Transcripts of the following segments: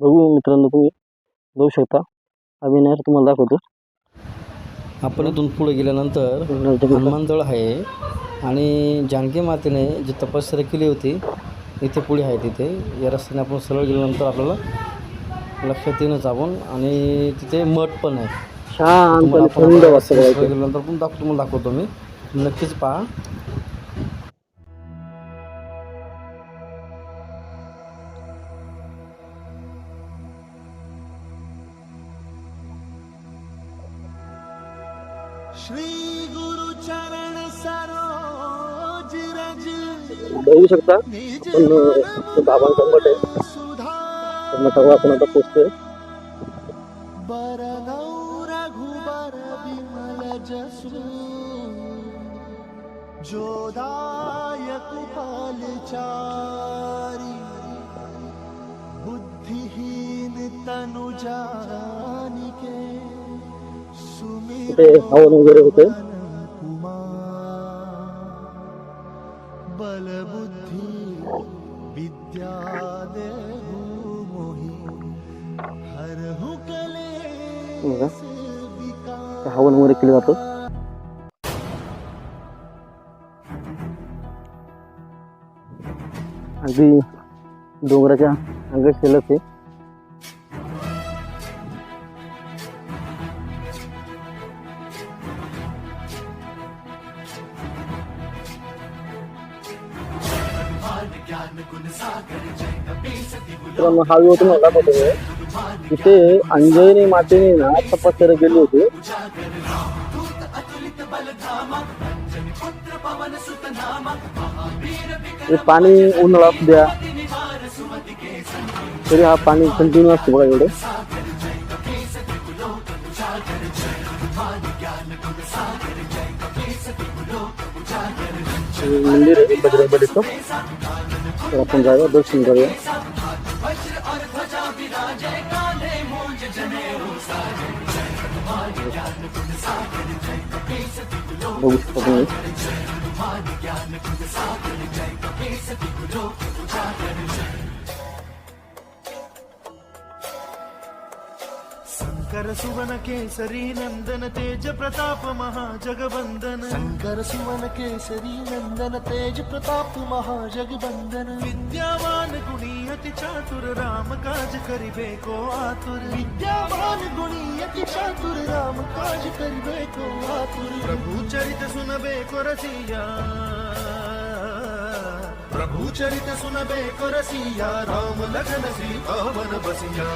बघू मित्रांनो तुम्ही. बघू शकता. नाही तुम्हाला दाखवतो. आपण इथून पुढे गेल्यानंतर हनुमानजवळ आहे. आणि जानकी मातेने जी तपश्चर्या केली होती इथे पुढे आहे तिथे. या रस्त्याने आपण सरळ गेल्यानंतर आपल्याला लक्षात येणंच आपण. आणि तिथे मठ पण आहे. बघायचं गेल्यानंतर पण दाखवतो तुम्हाला दाखवतो मी. नक्कीच पहा. बघू शकता आपण अं, बाबांचा मठ आहे सुधा त्या मठावर आपण आता पोचतोय बरनौ रघुबर विमल जसु जोदायक फलचारी बुद्धिहीन तनु तिथे हवन वगैरे होते. हवन वगैरे केलं जातं. अगदी डोंगराच्या अंगात केलंच आहे मित्रांनो, हा व्ह्यू तुम्हाला दाखवतो तिथे अंजनी मातेने ना तपश्चर्या केली होती. हे पाणी उन्हाळा द्या. तरी हा पाणी कंटिन्यू असतो बघा एवढं. हे मंदिर आहे बजरंगबलीचं तर आपण जाऊया दर्शन करूया बघू शकता तुम्ही शंकर सुवन केसरी नंदन तेज प्रताप महाजगबंदन. शंकर सुवन केसरी नंदन तेज प्रताप महाजगबंदन. विद्यावान गुणी अति चातुर राम काज करिबे को आतुर. विद्यावान गुणी अति चातुर राम काज करिबे को आतुर. प्रभु चरित सुनबे को रसिया. प्रभु चरित सुनबे को रसिया राम लखन सीता बसिया.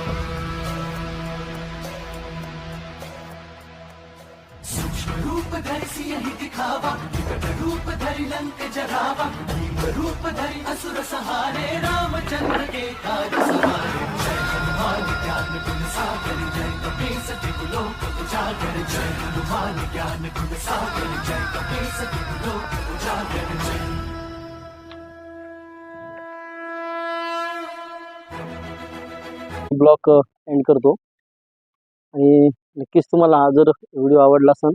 रूप धरि सियहि दिखावा विकट रूप धरि लंक जरावा भीम रूप धरि असुर सहारे रामचंद्र के काज सवारे जय हनुमान ज्ञान गुण सागर जय कपीस तिहु लोक उजागर। जय हनुमान ज्ञान गुण सागर जय कपीस तिहु लोक उजागर। जय ब्लॉक एंड करतो. आणि नक्कीच तुम्हाला हा जर व्हिडिओ आवडला असेल